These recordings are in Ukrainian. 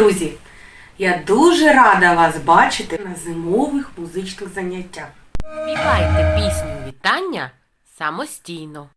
Друзі, я дуже рада вас бачити на зимових музичних заняттях. Співайте пісню вітання самостійно.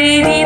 baby.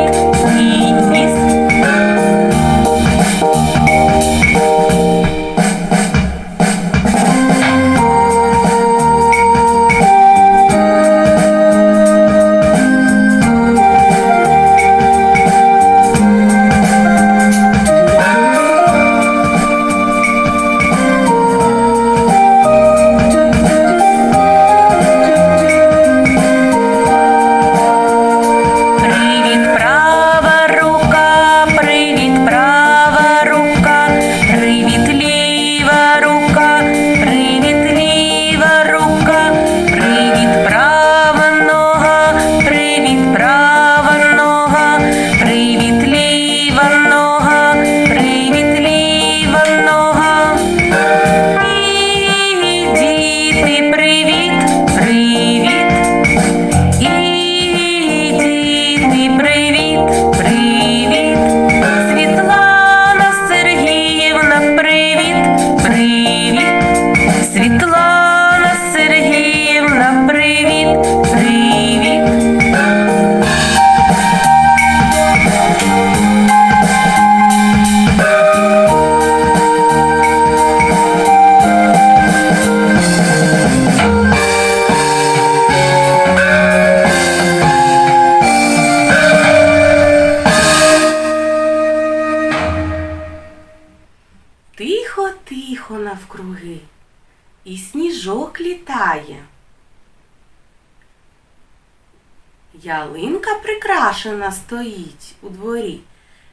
Ялинка прикрашена стоїть у дворі.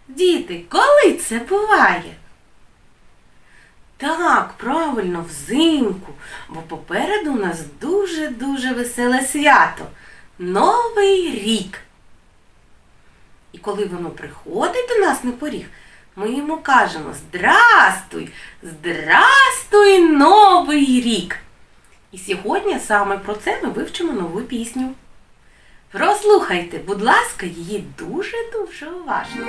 Діти, коли це буває? Так, правильно, взимку, бо попереду у нас дуже-дуже веселе свято. Новий рік. І коли воно приходить до нас на поріг, ми йому кажемо Здрастуй! Здрастуй, Новий рік! І сьогодні саме про це ми вивчимо нову пісню. Прослухайте, будь ласка, її дуже-дуже уважно.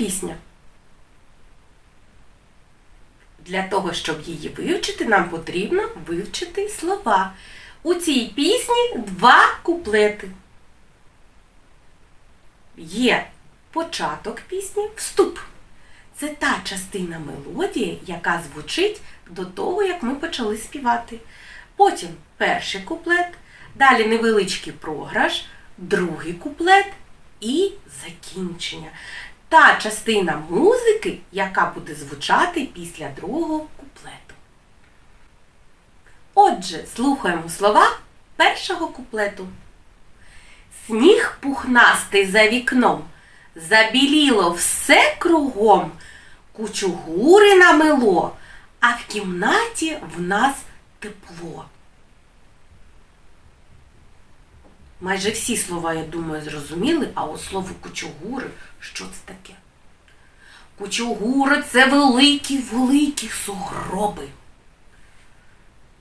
Пісня? Для того, щоб її вивчити, нам потрібно вивчити слова. У цій пісні два куплети. Є початок пісні, вступ. Це та частина мелодії, яка звучить до того, як ми почали співати. Потім перший куплет, далі невеличкий програш, другий куплет і закінчення. Та частина музики, яка буде звучати після другого куплету. Отже, слухаємо слова першого куплету. Сніг пухнастий за вікном, забіліло все кругом, кучугури намело, а в кімнаті в нас тепло. Майже всі слова, я думаю, зрозуміли, а от слово кучугури, що це таке? Кучугури це великі-великі сугроби.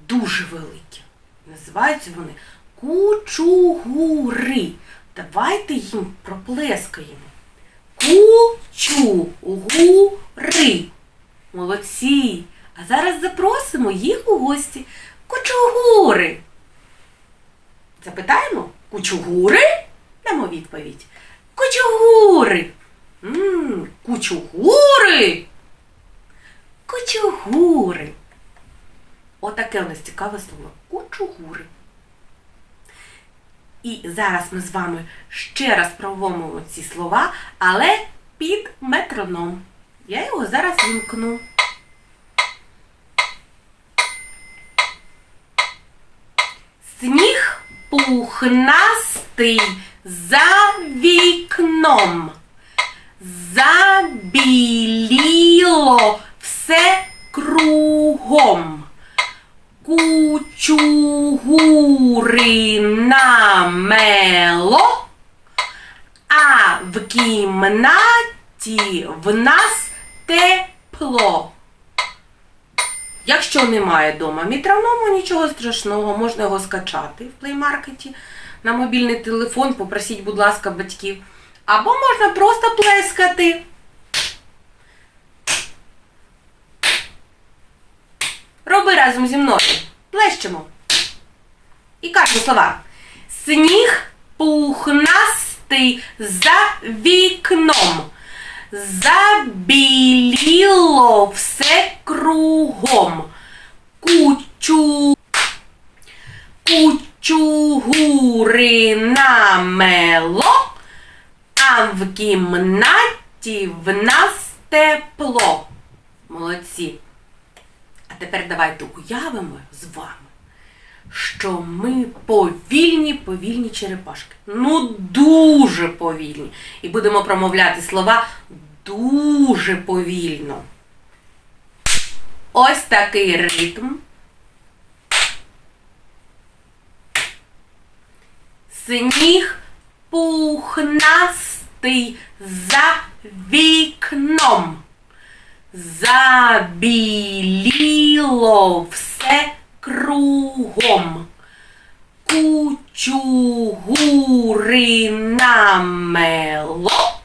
Дуже великі. Називаються вони кучугури. Давайте їм проплескаємо. Кучугури. Молодці. А зараз запросимо їх у гості. Кучугури. Запитаємо кучугури? Дамо відповідь. Кучугури. М, Кучугури. Кучугури. Отаке у нас цікаве слово. Кучугури. І зараз ми з вами ще раз промовимо ці слова, але під метроном. Я його зараз вімкну. Сніг пухнастий за вікном. Забіліло все кругом. Кучугури намело, а в кімнаті в нас тепло. Якщо немає вдома мітроному, нічого страшного, можна його скачати в плеймаркеті на мобільний телефон, попросіть, будь ласка, батьків. Або можна просто плескати. Роби разом зі мною. Плещемо. І кажемо слова. Сніг пухнастий за вікном. Забіліло все кругом. Кучу. Кучугури намело, а в кімнаті в нас тепло. Молодці. А тепер давайте уявимо з вами, що ми повільні, повільні черепашки. Ну, дуже повільні. І будемо промовляти слова дуже повільно. Ось такий ритм. Сніг пухнастий за вікном. Забіліло все кругом. Кучугури намело,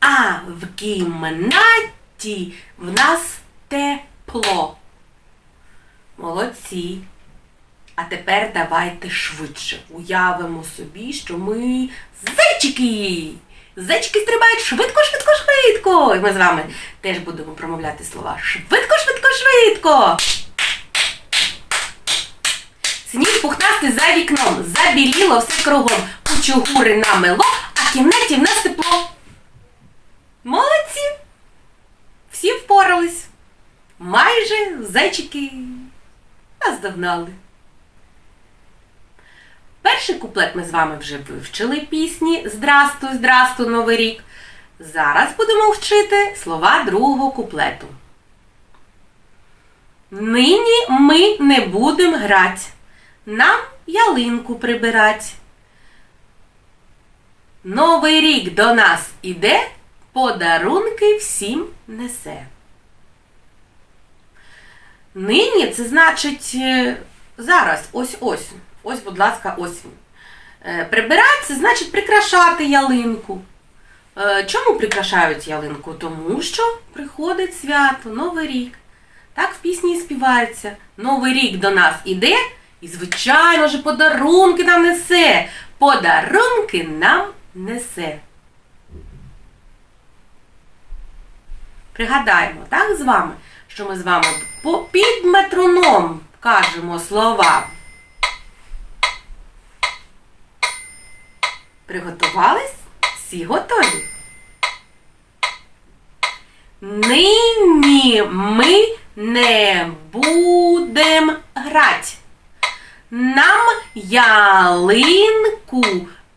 а в кімнаті в нас тепло. Молодці. А тепер давайте швидше уявимо собі, що ми зайчики. Зайчики стрибають швидко, швидко, швидко. І ми з вами теж будемо промовляти слова швидко, швидко, швидко. Сніг пухнастий за вікном, забіліло все кругом, кучугури намело, а в кімнаті в нас тепло. Молодці! Всі впорались. Майже зайчики нас догнали. Перший куплет ми з вами вже вивчили пісні Здрастуй, здрастуй, Новий рік. Зараз будемо вчити слова другого куплету. Нині ми не будем грать, нам ялинку прибирать. Новий рік до нас іде, подарунки всім несе. Нині це значить е, зараз, ось ось. Будь ласка, ось. Е, Прибирати це значить прикрашати ялинку. Е, Чому прикрашають ялинку? Тому що приходить свято, Новий рік. Так в пісні співається. Новий рік до нас іде, і, звичайно ж, подарунки нам несе. Подарунки нам несе. Пригадаємо, так, з вами, що ми з вами під метроном кажемо слова. Приготувались? Всі готові? Нині ми не будем грать. Нам ялинку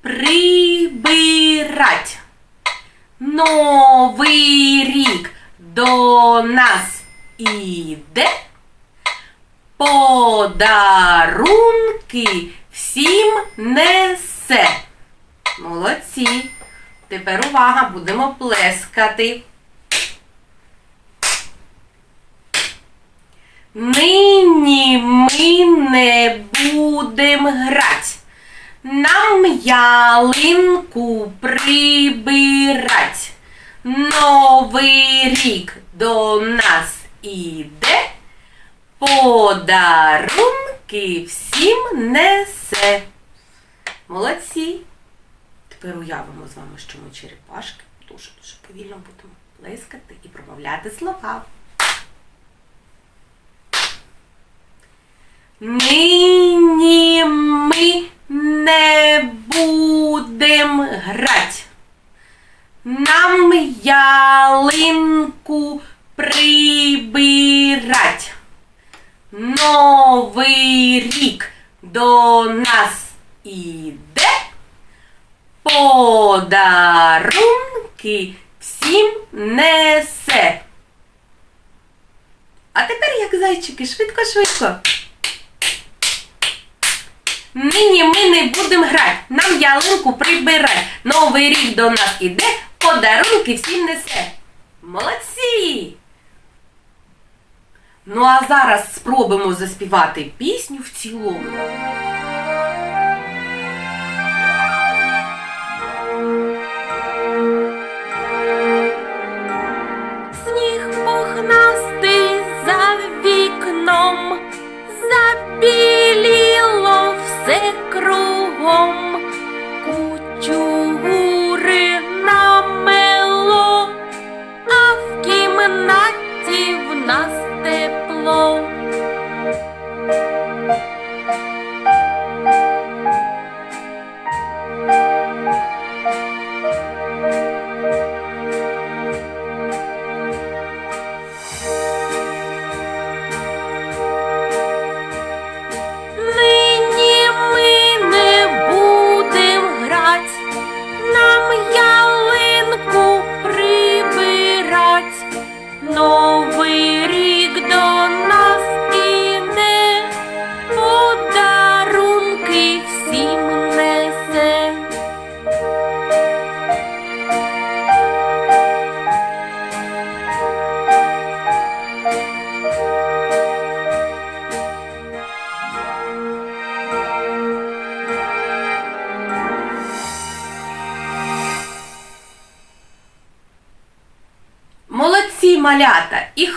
прибирать. Новий рік до нас іде. Подарунки всім несе. Молодці. Тепер увага, будемо плескати. Ми не будем грать. Нам ялинку прибирать. Новий рік до нас іде. Подарунки всім несе. Молодці. Тепер уявимо з вами, що ми черепашки. Дуже дуже повільно будемо плескати і промовляти слова. Нині ми не будем грать. Нам ялинку прибирать. Новий рік до нас іде. Подарунки всім несе. А тепер, як зайчики, швидко-швидко. Нині ми не будемо грати, нам ялинку прибирать. Новий рік до нас іде, подарунки всім несе. Молодці! Ну а зараз спробуємо заспівати пісню в цілому. Сніг пухнастий за вікном, забіліло все кругом,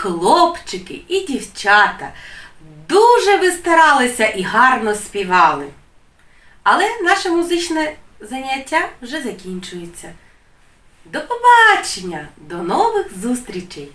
хлопчики, і дівчата. Дуже вистаралися і гарно співали. Але наше музичне заняття вже закінчується. До побачення, до нових зустрічей!